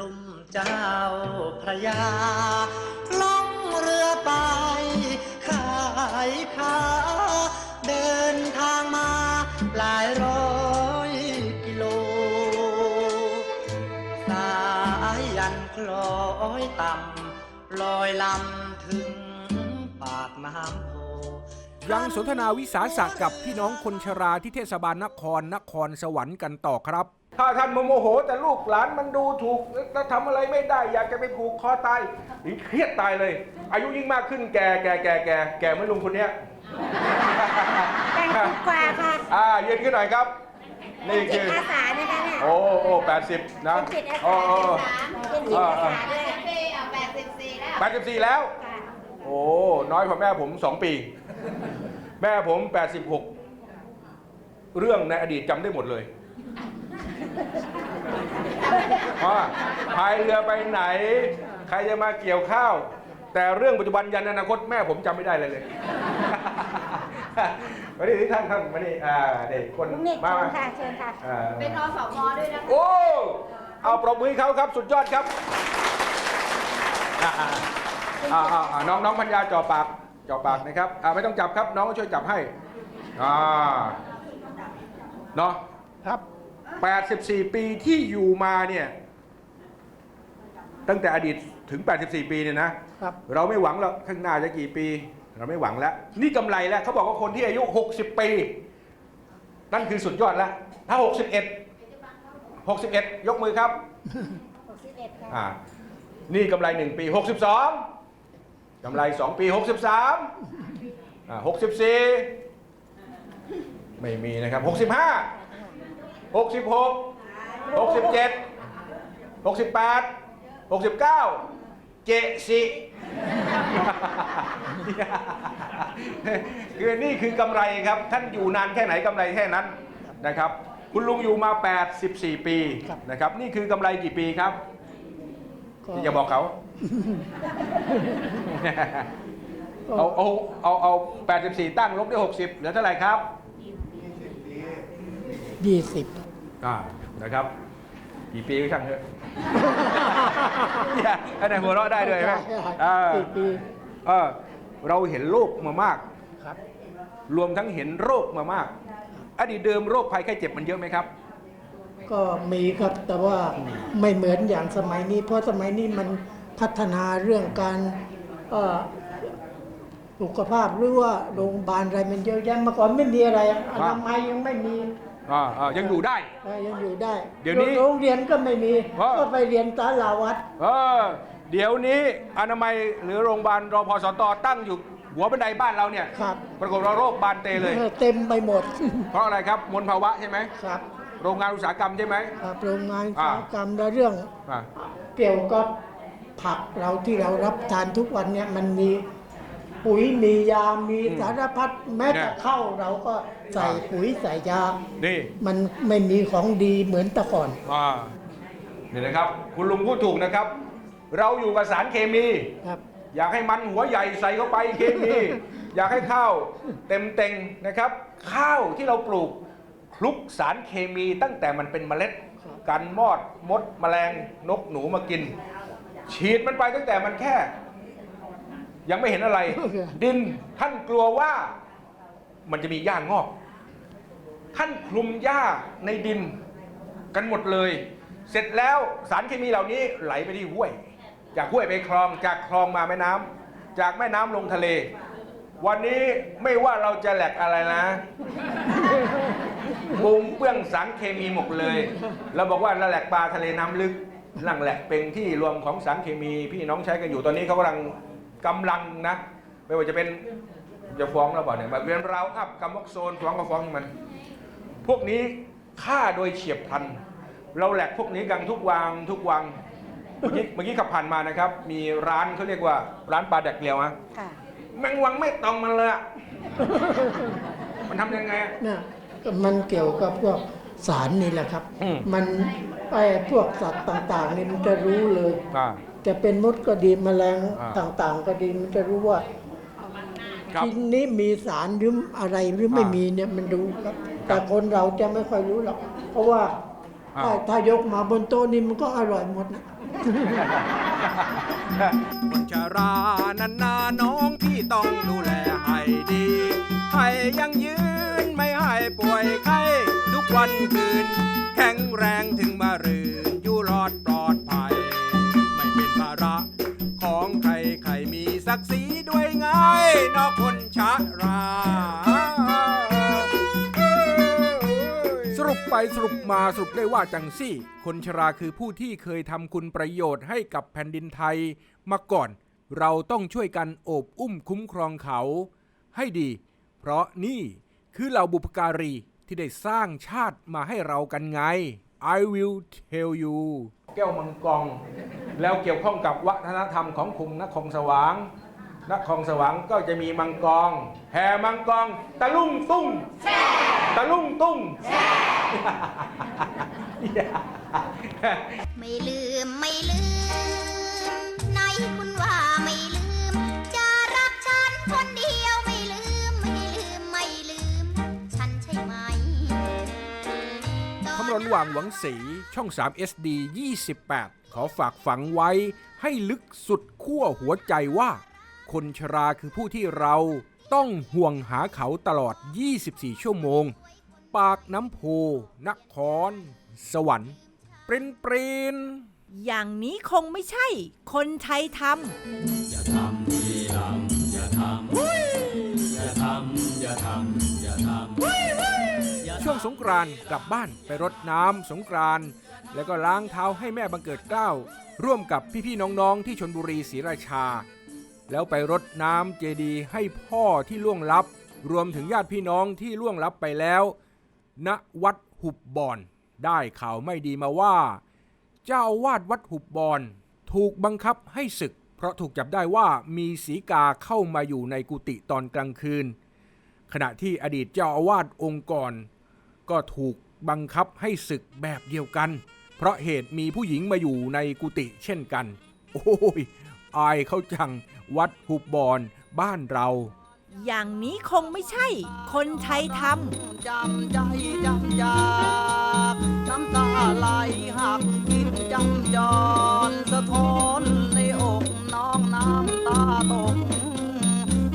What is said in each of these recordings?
ลุ่มเจ้าพระยาล่องเรือไป ขายค้าเดินทางมาหลายร้อยกิโล สายยันคล้อยต่ำลอยลำถึงปากน้ำโพยังสนทนาวิสาสะกับพี่น้องคนชราที่เทศบาลนครนครสวรรค์กันต่อครับ ถ้าท่านโมโหแต่ลูกหลานมันดูถูกแล้วทำอะไรไม่ได้ อยากจะไปผูกคอตายนี่เครียดตายเลย อายุยิ่งมากขึ้นแก่แก่แก่แก่แก่ไม่ลุงคนเนี้ยแปดสิบกว่าค่ะอ่ายืนขึ้นหน่อยครับ นี่จิคืตออาสานะคะเนี่ยโอ้โอ้แปดสิบนะเป็นจิตอาโอ้สาโอ้ เป็นจิตอาสาด้วยแปดสิบสี่แล้วค่ะโอ้ น้อยกว่าแม่ผมสองปี แม่ผมแปดสิบหกเรื่องในอดีตจำได้หมดเลย ว่าพายเรือไปไหน ใครจะมาเกี่ยวข้าว แต่เรื่องปัจจุบันยันอนาคตแม่ผมจำไม่ได้เลยเลยมาดิท่านท่านมาดิอ่าเด็กคนลุงนิดมาเชิมาญค่ะเชิญค่ะ อ่าเป็นอสมด้วยนะคะ โอ้เอาปรบมือให้เขาครับสุดยอดครับอ่าอ่าอ่าอ่าอ่าน้องน้องพัญญาจ่อปากจ่อปากนะครับอ่าไม่ต้องจับครับ น้องก็ช่วยจับให้อ่าเนาะครับ 84 ปีที่อยู่มาเนี่ยตั้งแต่อดีตถึง 84 ปีเนี่ยนะครับ เราไม่หวังหรอกข้างหน้าจะกี่ปี เราไม่หวังแล้ว นี่กำไรแล้วเขาบอกว่าคนที่อายุ 60 ปี นั่นคือสุดยอดแล้ว ถ้า 61 61 ยกมือครับ61ค่ะอ่านี่กำไร 1 ปี 62กำไร 2 ปี 63อ่า64 ไม่มีนะครับ 65 66 67 68 69เจสิคือนี่คือกำไรครับ ท่านอยู่นานแค่ไหนกำไรแค่นั้นนะครับ คุณลุงอยู่มา 84 ปีครับนะครับ นี่คือกำไรกี่ปีครับก็ที่จะบอกเขาก็เอาเอาเอาเอา84 ตั้งลบด้วย60 เหลือเท่าไหร่ครับ ยี่สิบอ่านะครับกี่ปีก็ช่างเถอะ เนี่ยอันไหนหัวเราะได้ด้วยไหมอ่าสี่ปีเออเราเห็นโรคมามาก ครับ รวมทั้งเห็นโรคมามาก อดีตเดิมโรคภัยไข้เจ็บมันเยอะไหมครับ ก็มีครับแต่ว่าไม่เหมือนอย่างสมัยนี้ เพราะสมัยนี้มันพัฒนาเรื่องการเอ่อสุขภาพหรือว่าโรงพยาบาลอะไรมันเยอะแยะเมื่อก่อนไม่มีอะไรอนามัยยังไม่มี อ่าอ่ายังอยู่ได้ เอ่อยังอยู่ได้เดี๋ยวนี้โรงเรียนก็ไม่มีว่าก็ไปเรียนตาลาวัด เออเดี๋ยวนี้อนามัยหรือโรงพยาบาลรพสตตั้งอยู่หัวบันไดบ้านเราเนี่ยครับ ปรากฏว่าโรคบานเตเลย เออเต็มไปหมด เพราะอะไรครับมลภาวะใช่ไหมครับโรงงานอุตสาหกรรมใช่ไหม ครับโรงงานอุตอ่าสาหกรรมและเรื่อง อ่า เกี่ยวกับผักเราที่เรารับทานทุกวันเนี่ยมันมี ปุ๋ยมียา มีสารพัดแม้แต่ข้าวเราก็ใส่ปุ๋ยใส่ยา นี่มันไม่มีของดีเหมือนแต่ก่อน อ่านี่นะครับ คุณลุงพูดถูกนะครับ เราอยู่กับสารเคมี ครับ อยากให้มันหัวใหญ่ใส่เข้าไปเคมี อยากให้ข้าวเต็มเต็งนะครับ ข้าวที่เราปลูกคลุกสารเคมีตั้งแต่มันเป็นเมล็ดครับกันมอดมด แมลงนกหนูมากิน ฉีดมันไปตั้งแต่มันแค่ ยังไม่เห็นอะไร ดินท่านกลัวว่ามันจะมีหญ้างอก ท่านคลุมหญ้าในดินกันหมดเลย เสร็จแล้วสารเคมีเหล่านี้ไหลไปที่ห้วย จากห้วยไปคลองจากคลองมาแม่น้ำจากแม่น้ำลงทะเล วันนี้ไม่ว่าเราจะแหลกอะไรนะบุงเปื้องสารเคมีหมดเลยเราบอกว่าเราแหลกปลาทะเลน้ำลึกนั่งแหละเป็นที่รวมของสารเคมีพี่น้องใช้กันอยู่ตอนนี้เขากำลัง กำลังนะ ไม่ว่าจะเป็นจะฟ้องเราบอกเนี่ยแบบเรียนเราอัพกัมมอกโซนฟ้องก็ฟ้องมัน พวกนี้ฆ่าโดยเฉียบพลัน เราแหลกพวกนี้กันทุกวันทุกวันเมื่อกี้เมื่อกี้ขับผ่านมานะครับ มีร้านเขาเรียกว่า ร้านปลาแดกเกลียวฮะค่ะแมงวังไม่ตองมันเลยอะมันทำยังไงอะเนี่ยมันเกี่ยวกับพวกสารนี่แหละครับอืมมันไอ้พวกสัตว์ต่าง ๆ นี่มันจะรู้เลยอ่าจะเป็นมดก็ดีแมลงอ่า ต่างๆ ก็ดีมันจะรู้ว่าครับชิ้นนี้มีสารหรืออะไรหรือไม่อ่ามีมีเนี่ยมันรู้ครับครัแต่บคนเราจะไม่ค่อยรู้หรอก เพราะว่าอ่า ถ้าถ้ายกมาบนโต๊ะนี่มันก็อร่อยหมดนะ คนชรานันนาน้องที่ต้องดูแลให้ดี ให้ยังยืนไม่ให้ป่วยไข้ ทุกวันคืน แข็งแรงถึง นอกคนชรา สรุปไปสรุปมาสรุปได้ว่าจังซี่ คนชราคือผู้ที่เคยทำคุณประโยชน์ให้กับแผ่นดินไทยมาก่อน เราต้องช่วยกันโอบอุ้มคุ้มครองเขา ให้ดี เพราะนี่คือเหล่าบุพการีที่ได้สร้างชาติมาให้เรากันไง I will tell you แก้วมังกรแล้วเกี่ยวข้องกับวัฒนธรรมของคุงนครสว่าง นครสว่างก็จะมีมังกรแห่มังกรตะลุ่งตุ้งตะลุ่งตุ้ง ไม่ลืมไม่ลืมไหนคุณว่าไม่ลืม จะรักฉันคนเดียวไม่ลืม ไม่ลืมไม่ลืม ฉันใช่ไหม คำรณหว่างหวังสีช่อง 3 SD 28 ขอฝากฝังไว้ให้ลึกสุดขั้วหัวใจว่า คนชราคือผู้ที่เราต้องห่วงหาเขาตลอด 24 ชั่วโมง ปากน้ำโพนคร สวรรค์ปรินปรินอย่างนี้คงไม่ใช่ คนไทยทำช่วงสงกรานต์กลับบ้านไปรดน้ำสงกรานต์แล้วก็ล้างเท้าให้แม่บังเกิดเกล้า ร่วมกับพี่ๆน้องๆที่ชนบุรีศรีราชา แล้วไปรดน้ำเจดีย์ให้พ่อที่ล่วงลับ รวมถึงญาติพี่น้องที่ล่วงลับไปแล้วณวัดหุบบอน ได้ข่าวไม่ดีมาว่า เจ้าอาวาดวัดหุบบอน ถูกบังคับให้ศึก เพราะถูกจับได้ว่ามีสีกาเข้ามาอยู่ในกุฏิตอนกลางคืน ขณะที่อดีตเจ้าอาวาสองค์ก่อนก็ถูกบังคับให้ศึกแบบเดียวกัน เพราะเหตุมีผู้หญิงมาอยู่ในกุฏิเช่นกัน โอ้ยอายเขาจัง วัดหุบบอนบ้านเรา อย่างนี้คงไม่ใช่ คนไทยทำจำใจจำจากน้ำตาไหลหักคิดจำจรสะท้อนในอกน้องน้ำตาตก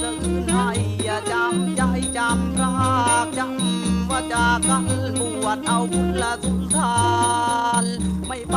สะอื้นให้อย่าจำใจจำรากจำว่าจากกันบวชเอาบุญละสุนทาน ไม่ไป